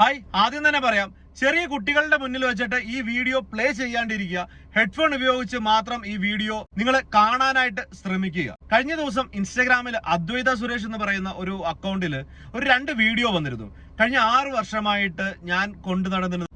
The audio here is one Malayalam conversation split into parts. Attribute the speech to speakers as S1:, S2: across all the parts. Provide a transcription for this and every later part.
S1: ഹായ് ആദ്യം തന്നെ പറയാം ചെറിയ കുട്ടികളുടെ മുന്നിൽ വെച്ചിട്ട് ഈ വീഡിയോ പ്ലേ ചെയ്യാണ്ടിരിക്കുക. ഹെഡ്ഫോൺ ഉപയോഗിച്ച് മാത്രം ഈ വീഡിയോ നിങ്ങൾ കാണാനായിട്ട് ശ്രമിക്കുക. കഴിഞ്ഞ ദിവസം ഇൻസ്റ്റാഗ്രാമിൽ അദ്വൈത സുരേഷ് എന്ന് പറയുന്ന ഒരു അക്കൗണ്ടിൽ ഒരു രണ്ട് വീഡിയോ വന്നിരുന്നു. കഴിഞ്ഞ ആറ് വർഷമായിട്ട് ഞാൻ കൊണ്ടു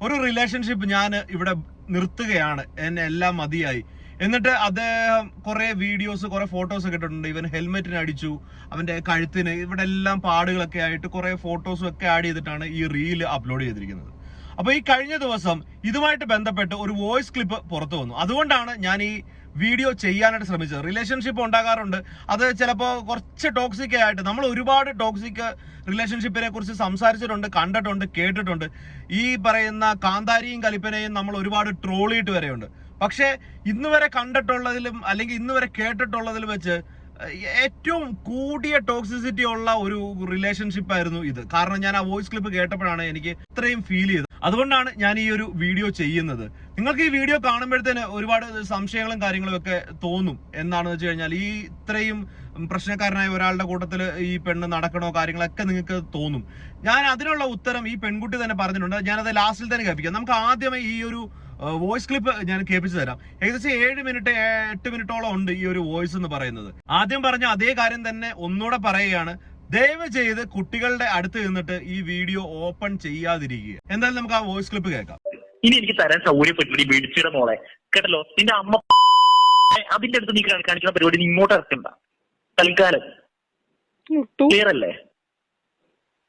S1: ഒരു റിലേഷൻഷിപ്പ് ഞാൻ ഇവിടെ നിർത്തുകയാണ്. എന്നെ എല്ലാം മതിയായി. എന്നിട്ട് അദ്ദേഹം കുറെ വീഡിയോസ് കുറെ ഫോട്ടോസ് ഒക്കെ ഇട്ടിട്ടുണ്ട്. ഇവൻ ഹെൽമെറ്റിന് അടിച്ചു. അവന്റെ കഴുത്തിന് ഇവിടെ എല്ലാം പാടുകളൊക്കെ ആയിട്ട് കുറെ ഫോട്ടോസും ഒക്കെ ആഡ് ചെയ്തിട്ടാണ് ഈ റീൽ അപ്ലോഡ് ചെയ്തിരിക്കുന്നത്. അപ്പൊ ഈ കഴിഞ്ഞ ദിവസം ഇതുമായിട്ട് ബന്ധപ്പെട്ട് ഒരു വോയിസ് ക്ലിപ്പ് പുറത്തു വന്നു. അതുകൊണ്ടാണ് ഞാൻ ഈ വീഡിയോ ചെയ്യാനായിട്ട് ശ്രമിച്ചത്. റിലേഷൻഷിപ്പ് ഉണ്ടാകാറുണ്ട്. അത് ചിലപ്പോൾ കുറച്ച് ടോക്സിക് ആയിട്ട് നമ്മൾ ഒരുപാട് ടോക്സിക് റിലേഷൻഷിപ്പിനെ കുറിച്ച് സംസാരിച്ചിട്ടുണ്ട് കണ്ടിട്ടുണ്ട് കേട്ടിട്ടുണ്ട്. ഈ പറയുന്ന കാന്താരിയും കലിപ്പനെയും നമ്മൾ ഒരുപാട് ട്രോളിയിട്ട് വരെയുണ്ട്. പക്ഷേ ഇന്ന് വരെ കണ്ടിട്ടുള്ളതിലും അല്ലെങ്കിൽ ഇന്ന് വരെ കേട്ടിട്ടുള്ളതിലും വെച്ച് ഏറ്റവും കൂടിയ ടോക്സിസിറ്റി ഉള്ള ഒരു റിലേഷൻഷിപ്പ് ആയിരുന്നു ഇത്. കാരണം ഞാൻ ആ വോയിസ് ക്ലിപ്പ് കേട്ടപ്പോഴാണ് എനിക്ക് ഇത്രയും ഫീൽ ചെയ്തത്. അതുകൊണ്ടാണ് ഞാൻ ഈ ഒരു വീഡിയോ ചെയ്യുന്നത്. നിങ്ങൾക്ക് ഈ വീഡിയോ കാണുമ്പോഴത്തേന് ഒരുപാട് സംശയങ്ങളും കാര്യങ്ങളും ഒക്കെ തോന്നും. എന്താണെന്ന് വെച്ച് കഴിഞ്ഞാൽ ഈ ഇത്രയും പ്രശ്നക്കാരനായ ഒരാളുടെ കൂട്ടത്തിൽ ഈ പെണ്ണ് നടക്കണോ കാര്യങ്ങളൊക്കെ നിങ്ങൾക്ക് തോന്നും. ഞാൻ അതിനുള്ള ഉത്തരം ഈ പെൺകുട്ടി തന്നെ പറഞ്ഞിട്ടുണ്ട്. ഞാനത് ലാസ്റ്റിൽ തന്നെ കേൾപ്പിക്കാം. നമുക്ക് ആദ്യമേ ഈ ഒരു വോയിസ് ക്ലിപ്പ് ഞാൻ കേൾപ്പിച്ചു തരാം. ഏകദേശം ഏഴ് മിനിറ്റ് എട്ട് മിനിറ്റോളം ഉണ്ട് ഈ ഒരു വോയിസ് എന്ന് പറയുന്നത്. ആദ്യം പറഞ്ഞ അതേ കാര്യം തന്നെ ഒന്നുകൂടെ പറയുകയാണ്. ദയവ് ചെയ്ത് കുട്ടികളുടെ അടുത്ത് നിന്നിട്ട് ഈ വീഡിയോ ഓപ്പൺ ചെയ്യാതിരിക്കുക. എന്തായാലും നമുക്ക് ആ വോയിസ് ക്ലിപ്പ് കേൾക്കാം.
S2: ഇനി എനിക്ക് തരാൻ സൗകര്യപ്പെട്ടില്ല ഈ മേടിച്ചിട മോളെ. കേട്ടല്ലോ? നിന്റെ അമ്മ അതിന്റെ അടുത്ത് നീ കാണി- കാണിക്കുന്ന പരിപാടി നീ ഇങ്ങോട്ട് ഇറക്കണ്ട. തൽക്കാലം. ക്ലിയർ അല്ലേ?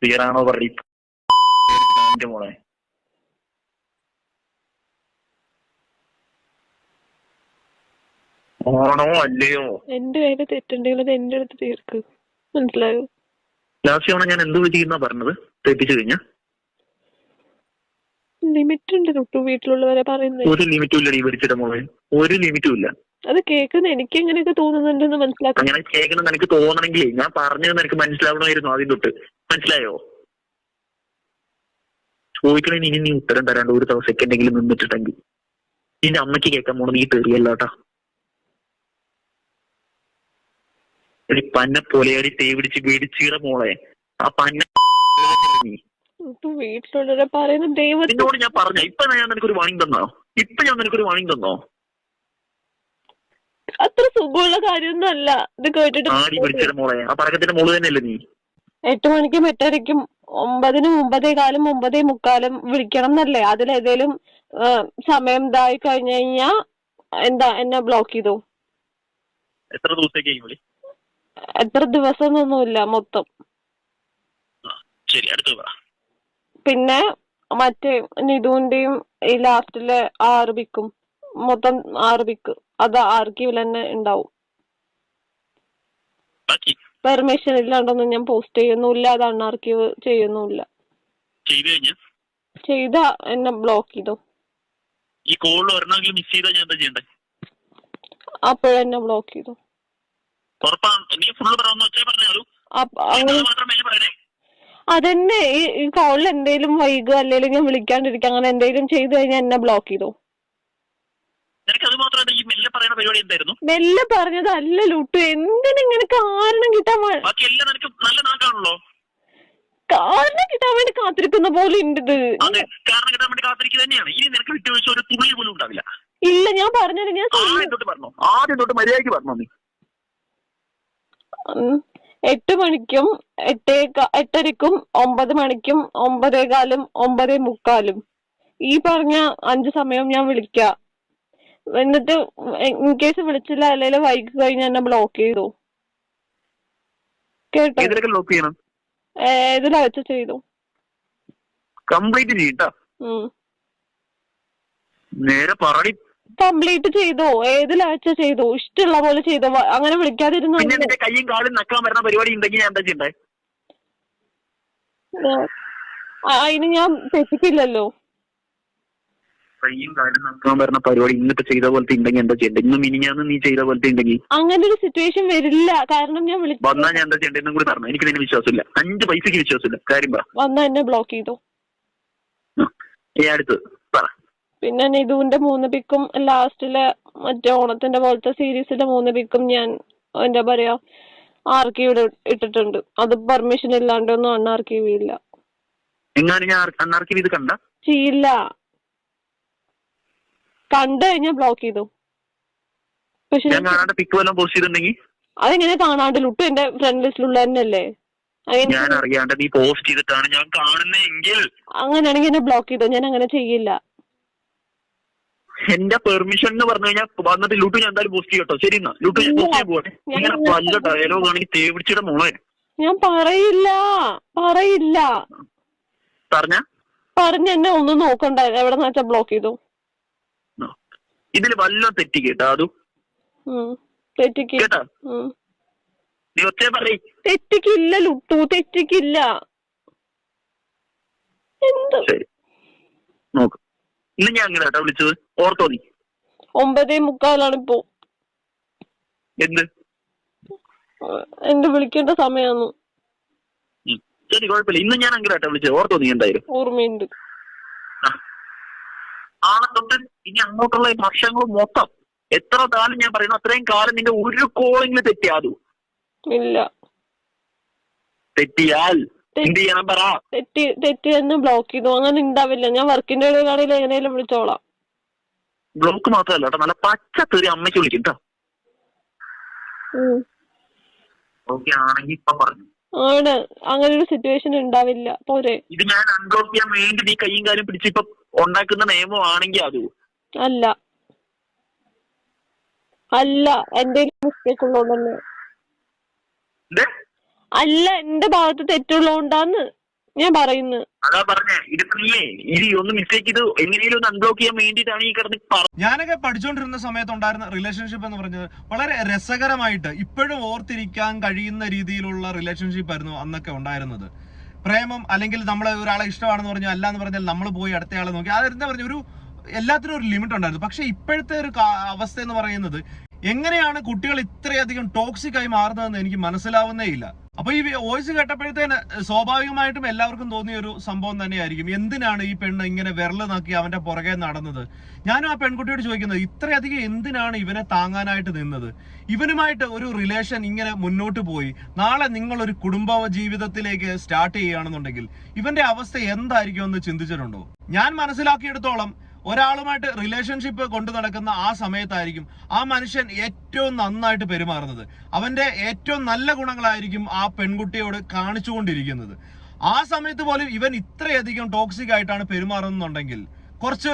S2: ക്ലിയർ ആണോ പറയും മോളെ. ആണോ അല്ലയോ?
S3: എന്റെ കയ്യിൽ തെറ്റുണ്ടെങ്കിൽ അത് എന്റെ അടുത്ത് തീർക്ക്. മനസ്സിലായോ?
S2: ലാസ്റ്റ് തവണ ഞാൻ എന്ത് ചെയ്യുന്ന പറഞ്ഞത്? തെറ്റിച്ചു കഴിഞ്ഞ?
S3: ലിമിറ്റ് ഉണ്ട് തൊട്ടു വീട്ടിലുള്ളവരെ പറയുന്നത്
S2: ഒരു ലിമിറ്റും ഇല്ല ഈ മേടിച്ചിട മോളെ. ഒരു ലിമിറ്റും ഇല്ല.
S3: അത് കേൾക്കുന്ന എനിക്ക് എങ്ങനെയൊക്കെ തോന്നുന്നുണ്ടെന്ന് മനസ്സിലാക്കാം
S2: അങ്ങനെ കേൾക്കണം എനിക്ക് തോന്നണമെങ്കിൽ ഞാൻ പറഞ്ഞത് എനിക്ക് മനസ്സിലാവണമായിരുന്നു ആദ്യം തൊട്ട്. മനസ്സിലായോ? ചോദിക്കണേന് ഇനി നീ ഉത്തരം തരാണ്ട് ഒരു സെക്കൻഡെങ്കിലും നിന്നിട്ടുണ്ടെങ്കിൽ. നിന്റെ അമ്മയ്ക്ക് കേൾക്കാൻ പോണത് നീ തെറിയല്ലോട്ടാ. എടി പന്ന പൊലയാടി തേ പിടിച്ച് പേടിച്ചീട മോളെ. ആ പന്ന
S3: വീട്ടിലുള്ളവരെ പറയുന്ന
S2: നിന്നോട് ഞാൻ പറഞ്ഞ ഇപ്പൊ ഞാൻ നിനക്കൊരു വാണിംഗ് തന്നോ? ഇപ്പൊ ഞാൻ നിനക്കൊരു വാണിംഗ് തന്നോ?
S3: അത്ര സുഖമുള്ള കാര്യമൊന്നും അല്ല. ഇത് കേട്ടിട്ട്
S2: ആടി മോളെ. ആ പടക്കത്തിന്റെ മോൾ തന്നെയല്ലേ നീ?
S3: എട്ട് മണിക്കും എട്ടരയ്ക്കും ഒമ്പതിന് ഒമ്പതേ കാലും ഒമ്പതേ മുക്കാലും വിളിക്കണം എന്നല്ലേ? അതിലേതേലും സമയം ഇതായി കഴിഞ്ഞു കഴിഞ്ഞാ എന്താ എന്നെ ബ്ലോക്ക് ചെയ്തു?
S2: എത്ര ദിവസത്തേക്ക് വിളി
S3: എത്ര ദിവസം എന്നൊന്നുമില്ല മൊത്തം
S2: ശരി അടുത്ത പറ.
S3: പിന്നെ മറ്റേ നിധുവിന്റെയും ഈ ലാസ്റ്റിലെ ആറ് പിക്കും മൊത്തം ആറ് പിക്ക് അത് ആർക്കീവിൽ തന്നെ ഉണ്ടാവും.
S2: ബാക്കി?
S3: പെർമിഷൻ ഇല്ലാണ്ടൊന്നും ഞാൻ പോസ്റ്റ് ചെയ്യുന്നില്ല അത് അണ്ണാർക്കീവ് ചെയ്യുന്നില്ല
S2: ചെയ്തു
S3: ചെയ്ത എന്നെ ബ്ലോക്ക് ചെയ്തു.
S2: ഈ കോളിൽ ഒരെണ്ണമെങ്കിലും മിസ് ചെയ്താൽ ഞാൻ എന്താ ചെയ്യണ്ടേ?
S3: അപ്പോഴെന്നെ ബ്ലോക്ക് ചെയ്തു.
S2: നീ ഫുള്ള് പറയണേ?
S3: അതന്നെ ഈ ഈ കോളിൽ എന്തേലും വൈകുക അല്ലെങ്കിൽ ഞാൻ വിളിക്കാണ്ടിരിക്കുക അങ്ങനെ എന്തേലും ചെയ്തു കഴിഞ്ഞാൽ എന്നെ ബ്ലോക്ക് ചെയ്തു?
S2: നിനക്ക് അത് മാത്രമല്ല ഈ മെല്ലെ പറയുന്ന പരിപാടി എന്തായിരുന്നു?
S3: മെല്ലെ പറഞ്ഞത് അല്ല ലുട്ടു എന്തിനിങ്ങനെ കാരണം കിട്ടാൻ വേ-
S2: ബാക്കി എല്ലാം നിനക്ക് നല്ല നാക്കാണല്ലോ.
S3: കാരണം കിട്ടാൻ വേണ്ടി കാത്തിരിക്കുന്ന പോലെ ഉണ്ട് ഇത്
S2: അത് കാരണം കിട്ടാൻ വേണ്ടി കാത്തിരിക്കുക തന്നെയാണ്. ഇനി നിനക്ക് വിട്ടുവീഴ്ച ഒരു തുള്ളി പോലും ഉണ്ടാവില്ല.
S3: ഇല്ല ഞാൻ പറഞ്ഞത് ഞാൻ.
S2: ആദ്യം തൊട്ട് പറഞ്ഞോ ആദ്യം തൊട്ട് മര്യാദയ്ക്ക് പറഞ്ഞോ നീ.
S3: എട്ട് മണിക്കും എട്ടേ ക- എട്ടരയ്ക്കും ഒമ്പത് മണിക്കും ഒമ്പതേകാലും ഒമ്പതേ മുക്കാലും. ഈ പറഞ്ഞ അഞ്ച് സമയം ഞാൻ വിളിക്കാം. എന്നിട്ട് ഇൻ കേസ് വിളിച്ചില്ല അല്ലെങ്കിൽ വൈകി കഴിഞ്ഞാൽ എന്നെ ബ്ലോക്ക് ചെയ്തു? കേട്ടോ?
S2: ചെയ്യണം?
S3: ഏതിലാ വെച്ച് ചെയ്തു?
S2: കംപ്ലീറ്റ് ചെയ്യട്ടോ നേരെ പറടി.
S3: കംപ്ലീറ്റ് ചെയ്തോ. ഏത് ലാച്ച ചെയ്തോ? ഇഷ്ടമുള്ള പോലെ ചെയ്തോ. അങ്ങനെ വിളിക്കാതിരുന്നു
S2: പിന്നെ നിന്റെ കൈയും കാലും നക്കാൻ വരുന്ന പരിപാടി ഉണ്ടെങ്കിൽ ഞാൻ എന്താ ചെയ്യണ്ടേ?
S3: അതിന് ഞാൻ തെറ്റിക്കില്ലല്ലോ.
S2: കൈയും കാലും നക്കാൻ വരുന്ന പരിപാടി ഇന്നിപ്പോ ചെയ്ത പോലത്തെ ഉണ്ടെങ്കിൽ എന്താ ചെയ്യണ്ടേ? ഇന്ന് മിനിഞ്ഞാന്ന് നീ ചെയ്ത പോലത്തെ ഉണ്ടെങ്കിൽ
S3: അങ്ങനെ ഒരു സിറ്റുവേഷൻ വരില്ല. കാരണം ഞാൻ വിളിച്ചു
S2: വന്നാ ഞാൻ എന്താ ചെയ്യണ്ടെന്നും കൂടി പറഞ്ഞു. എനിക്ക് നിന്നെ വിശ്വാസമില്ല. അഞ്ച് പൈസക്ക് വിശ്വാസമില്ല. കാര്യം പറ.
S3: വന്ന എന്നെ ബ്ലോക്ക് ചെയ്തു.
S2: ഈ അടുത്ത്. പറ
S3: പിന്നെ നിധുവിന്റെ മൂന്ന് പിക്കും ലാസ്റ്റിലെ മറ്റേ ഓണത്തിന്റെ പോലത്തെ സീരീസിലെ മൂന്ന് പിക്കും ഞാൻ എന്താ പറയാ ആർക്കീവ് ഇട്ടിട്ടുണ്ട്. അത് പെർമിഷൻ ഇല്ലാണ്ടൊന്നും അണ്ണാർക്കീവ് ഇല്ല
S2: അന്നാർക്കും ഇത് കണ്ട?
S3: ചെയ്യില്ല. കണ്ടു കഴിഞ്ഞാൽ ബ്ലോക്ക് ചെയ്തു. പക്ഷെ അതെങ്ങനെ കാണാണ്ട്? ലുട്ടു എന്റെ ഫ്രണ്ട് ലിസ്റ്റിലുള്ള തന്നെയല്ലേ?
S2: ഞാൻ അറിയാണ്ട് നീ പോസ്റ്റ് ചെയ്തിട്ടാണ് ഞാൻ കാണുന്നെങ്കിൽ
S3: അങ്ങനെയാണെങ്കിൽ എന്നെ ബ്ലോക്ക് ചെയ്തോ? ഞാൻ അങ്ങനെ ചെയ്യില്ല.
S2: എന്റെ പെർമിഷൻ എന്ന് പറഞ്ഞു കഴിഞ്ഞാൽ വന്നിട്ട് ലൂട്ടു ഞാൻ എന്തായാലും പോസ്റ്റ് ചെയ്യട്ടോ ശരി എന്നാ. ലൂട്ടു ഞാൻ പോസ്റ്റ് ചെയ്യാൻ പോകട്ടെ ഇങ്ങനെ വല്ല ഡയലോഗ് ആണെങ്കിൽ തേവിടിച്ചിട്ട് മോളെ.
S3: ഞാൻ പറയില്ല. പറയില്ല.
S2: പറഞ്ഞ?
S3: പറഞ്ഞ എന്നെ ഒന്നും നോക്കണ്ട. എവിടെ വെച്ചാ ബ്ലോക്ക് ചെയ്തു?
S2: ഇതിൽ വല്ല തെറ്റി കേട്ടാ അതു?
S3: ഉം. തെറ്റിക്ക്.
S2: നീ ഒറ്റ പറയ്.
S3: തെറ്റിക്കില്ല ലുട്ടു തെറ്റിക്കില്ല. എന്ത്?
S2: നോക്ക്. ഇന്ന് ഞാൻ അങ്ങനെ കേട്ടാ വിളിച്ചത്? ഓർത്തോ നീ.
S3: ഒമ്പതേ മുക്കാലാണ് ഇപ്പോ.
S2: എന്ത്?
S3: എന്ത് എന്റെ വിളിക്കേണ്ട സമയാന്നു.
S2: ഉം. ശരി കുഴപ്പമില്ല. ഇന്ന് ഞാൻ അങ്ങനെ കേട്ടാ വിളിച്ചത്? ഓർത്തോ നീ എന്തായാലും.
S3: ഓർമ്മയുണ്ട്.
S2: ആളെ തൊട്ട് ഇനി അങ്ങോട്ടുള്ള ഈ ഭക്ഷണങ്ങൾ മൊത്തം എത്ര കാലം ഞാൻ പറയുന്നു അത്രയും കാലം നിന്റെ ഒരു കോളിംഗിൽ തെറ്റിയാതു
S3: ഇല്ല.
S2: തെറ്റിയാൽ എന്ത് ചെയ്യണം പറ.
S3: തെറ്റി തെറ്റി തന്നെ ബ്ലോക്ക് ചെയ്തു. അങ്ങനെ ഉണ്ടാവില്ല ഞാൻ വർക്കിന്റെ ഇടയിലാണെങ്കിൽ എങ്ങനെയാലും വിളിച്ചോളാം.
S2: ബ്ലോക്ക് മാത്രമല്ല കേട്ടോ. നല്ല പച്ച തെറി അമ്മയ്ക്ക് വിളിക്കും കേട്ടോ
S3: ഉം.
S2: ഓക്കെ ആണെങ്കിൽ ഇപ്പൊ പറഞ്ഞു.
S3: ആണ്. അങ്ങനെ ഒരു സിറ്റുവേഷൻ ഉണ്ടാവില്ല പോരെ.
S2: ഇത് ഞാൻ അൺബ്ലോക്ക് ചെയ്യാൻ വേണ്ടി നീ കൈയും കാലും പിടിച്ച് ഇപ്പൊ ഉണ്ടാക്കുന്ന നിയമമാണെങ്കിൽ അത്.
S3: അല്ല. അല്ല. എന്റെ മിസ്റ്റേക്ക് ഉള്ളതുകൊണ്ട് അല്ല എന്റെ ഭാഗത്ത് തെറ്റുള്ളതുകൊണ്ടാന്ന് ഞാൻ പറയുന്നു.
S2: അതാ പറഞ്ഞേ ഇതിപ്പോ നീയേ ഇത് ഒന്ന് മിസ്റ്റേക്ക് ഇത് എങ്ങനെയും ഒന്ന് അൺബ്ലോക്ക് ചെയ്യാൻ വേണ്ടിയിട്ടാണ് ഈ കിടന്ന് പറഞ്ഞത്
S1: ഞാനൊക്കെ പഠിച്ചുകൊണ്ടിരുന്ന സമയത്തുണ്ടായിരുന്ന റിലേഷൻഷിപ്പ് എന്ന് പറഞ്ഞത് വളരെ രസകരമായിട്ട് ഇപ്പോഴും ഓർത്തിരിക്കാൻ കഴിയുന്ന രീതിയിലുള്ള റിലേഷൻഷിപ്പ് ആയിരുന്നു അന്നൊക്കെ ഉണ്ടായിരുന്നത്. പ്രേമം അല്ലെങ്കിൽ നമ്മൾ ഒരാളെ ഇഷ്ടമാണെന്ന് പറഞ്ഞു അല്ല എന്ന് പറഞ്ഞാൽ നമ്മൾ പോയി അടുത്തയാളെ നോക്കി. അതെന്താ പറഞ്ഞ ഒരു എല്ലാത്തിനും ഒരു ലിമിറ്റ് ഉണ്ടായിരുന്നു. പക്ഷെ ഇപ്പോഴത്തെ ഒരു അവസ്ഥ എന്ന് പറയുന്നത് എങ്ങനെയാണ് കുട്ടികൾ ഇത്രയധികം ടോക്സിക് ആയി മാറുന്നതെന്ന് എനിക്ക് മനസ്സിലാവുന്നേ ഇല്ല. അപ്പൊ ഈ വോയിസ് കേട്ടപ്പോഴത്തേന് സ്വാഭാവികമായിട്ടും എല്ലാവർക്കും തോന്നിയ ഒരു സംഭവം തന്നെയായിരിക്കും. എന്തിനാണ് ഈ പെണ്ണ് ഇങ്ങനെ വിരൽ നോക്കി അവന്റെ പുറകെ നടന്നത്? ഞാനും ആ പെൺകുട്ടിയോട് ചോദിക്കുന്നത് ഇത്രയധികം എന്തിനാണ് ഇവനെ താങ്ങാനായിട്ട് നിന്നത്? ഇവനുമായിട്ട് ഒരു റിലേഷൻ ഇങ്ങനെ മുന്നോട്ട് പോയി. നാളെ നിങ്ങൾ ഒരു കുടുംബ ജീവിതത്തിലേക്ക് സ്റ്റാർട്ട് ചെയ്യുകയാണെന്നുണ്ടെങ്കിൽ ഇവന്റെ അവസ്ഥ എന്തായിരിക്കും എന്ന് ചിന്തിച്ചിട്ടുണ്ടോ? ഞാൻ മനസ്സിലാക്കിയെടുത്തോളം ഒരാളുമായിട്ട് റിലേഷൻഷിപ്പ് കൊണ്ടു നടക്കുന്ന ആ സമയത്തായിരിക്കും ആ മനുഷ്യൻ ഏറ്റവും നന്നായിട്ട് പെരുമാറുന്നത്. അവന്റെ ഏറ്റവും നല്ല ഗുണങ്ങളായിരിക്കും ആ പെൺകുട്ടിയോട് കാണിച്ചുകൊണ്ടിരിക്കുന്നത്. ആ സമയത്ത് പോലും ഇവൻ ഇത്രയധികം ടോക്സിക് ആയിട്ടാണ് പെരുമാറുന്നുണ്ടെങ്കിൽ കുറച്ച്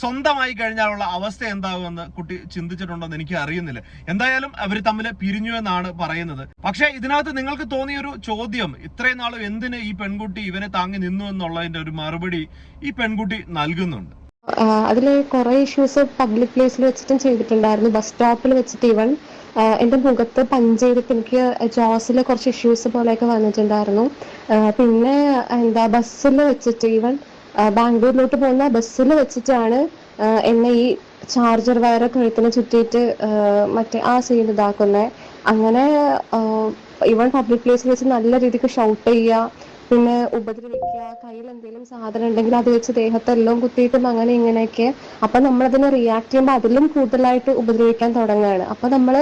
S1: സ്വന്തമായി കഴിഞ്ഞാലുള്ള അവസ്ഥ എന്താകുമെന്ന് കുട്ടി ചിന്തിച്ചിട്ടുണ്ടോന്ന് എനിക്ക് അറിയുന്നില്ല. എന്തായാലും അവർ തമ്മിൽ പിരിഞ്ഞു എന്നാണ് പറയുന്നത്. പക്ഷെ ഇതിനകത്ത് നിങ്ങൾക്ക് തോന്നിയൊരു ചോദ്യം ഇത്രയും നാളും എന്തിന് ഈ പെൺകുട്ടി ഇവനെ താങ്ങി നിന്നു എന്നുള്ളതിന്റെ ഒരു മറുപടി ഈ പെൺകുട്ടി നൽകുന്നുണ്ട്?
S4: അതിൽ കുറെ ഇഷ്യൂസ് പബ്ലിക് പ്ലേസിൽ വെച്ചിട്ടും ചെയ്തിട്ടുണ്ടായിരുന്നു. ബസ് സ്റ്റോപ്പിൽ വെച്ചിട്ട് ഇവൻ എന്റെ മുഖത്ത് പഞ്ച് ചെയ്തിട്ട് എനിക്ക് ജോസിൽ കുറച്ച് ഇഷ്യൂസ് പോലെയൊക്കെ വന്നിട്ടുണ്ടായിരുന്നു. പിന്നെ എന്താ ബസ്സിൽ വെച്ചിട്ട് ഈവൻ ബാംഗ്ലൂരിലോട്ട് പോകുന്ന ബസ്സിൽ വെച്ചിട്ടാണ് എന്നെ ഈ ചാർജർ വയറ് കഴുത്തിന് ചുറ്റിയിട്ട് മറ്റേ ആ സീൻ ഇതാക്കുന്നത് അങ്ങനെ ഇവൻ പബ്ലിക് പ്ലേസിൽ വെച്ച് നല്ല രീതിക്ക് ഷൗട്ട് ചെയ്യുക പിന്നെ ഉപദ്രവിക്കുക കയ്യിൽ എന്തെങ്കിലും സാധനം ഉണ്ടെങ്കിൽ അത് വെച്ച് ദേഹത്തെല്ലാം കുത്തിയിട്ടും അങ്ങനെ ഇങ്ങനെയൊക്കെ. അപ്പൊ നമ്മളതിനെ റിയാക്ട് ചെയ്യുമ്പോൾ അതിലും കൂടുതലായിട്ട് ഉപദ്രവിക്കാൻ തുടങ്ങുകയാണ്. അപ്പൊ നമ്മൾ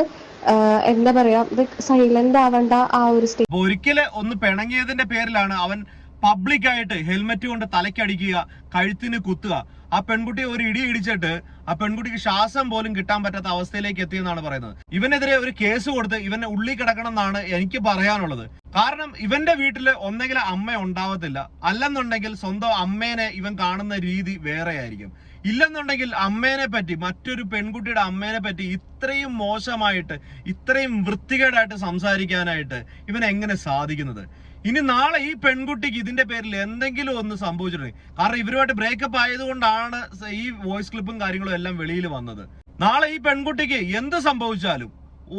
S4: എന്താ പറയാ സൈലന്റ് ആവേണ്ട ആ ഒരു സ്റ്റേജ്
S1: ഒരിക്കൽ ഒന്ന് പിണങ്ങിയതിന്റെ പേരിലാണ് അവൻ പബ്ലിക് ആയിട്ട് ഹെൽമെറ്റ് കൊണ്ട് തലയ്ക്കടിക്കുക കഴുത്തിന് കുത്തുക. ആ പെൺകുട്ടിയെ ഒരു ഇടി ഇടിച്ചിട്ട് ആ പെൺകുട്ടിക്ക് ശ്വാസം പോലും കിട്ടാൻ പറ്റാത്ത അവസ്ഥയിലേക്ക് എത്തിയെന്നാണ് പറയുന്നത്. ഇവനെതിരെ ഒരു കേസ് കൊടുത്ത് ഇവനെ ഉള്ളി കിടക്കണം എന്നാണ് എനിക്ക് പറയാനുള്ളത്. കാരണം ഇവന്റെ വീട്ടിൽ ഒന്നെങ്കിൽ അമ്മ ഉണ്ടാവത്തില്ല. അല്ലെന്നുണ്ടെങ്കിൽ സ്വന്തം അമ്മേനെ ഇവൻ കാണുന്ന രീതി വേറെ ആയിരിക്കും ഇല്ലെന്നുണ്ടെങ്കിൽ അമ്മേനെ പറ്റി മറ്റൊരു പെൺകുട്ടിയുടെ അമ്മേനെ പറ്റി ഇത്രയും മോശമായിട്ട് ഇത്രയും വൃത്തികേടായിട്ട് സംസാരിക്കാനായിട്ട് ഇവൻ എങ്ങനെ സാധിക്കുന്നത്? ഇനി നാളെ ഈ പെൺകുട്ടിക്ക് ഇതിന്റെ പേരിൽ എന്തെങ്കിലും ഒന്ന് സംഭവിച്ചിട്ടുണ്ട് കാരണം ഇവരുമായിട്ട് ബ്രേക്കപ്പ് ആയതുകൊണ്ടാണ് ഈ വോയിസ് ക്ലിപ്പും കാര്യങ്ങളും എല്ലാം വെളിയിൽ വന്നത്. നാളെ ഈ പെൺകുട്ടിക്ക് എന്ത് സംഭവിച്ചാലും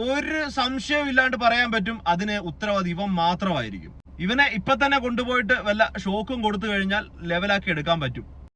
S1: ഒരു സംശയവും ഇല്ലാണ്ട് പറയാൻ പറ്റും. അതിന് ഉത്തരവാദി ഇവൻ മാത്രമായിരിക്കും. ഇവനെ ഇപ്പൊ തന്നെ കൊണ്ടുപോയിട്ട് വല്ല ഷോക്കും കൊടുത്തു കഴിഞ്ഞാൽ ലെവലാക്കി എടുക്കാൻ പറ്റും.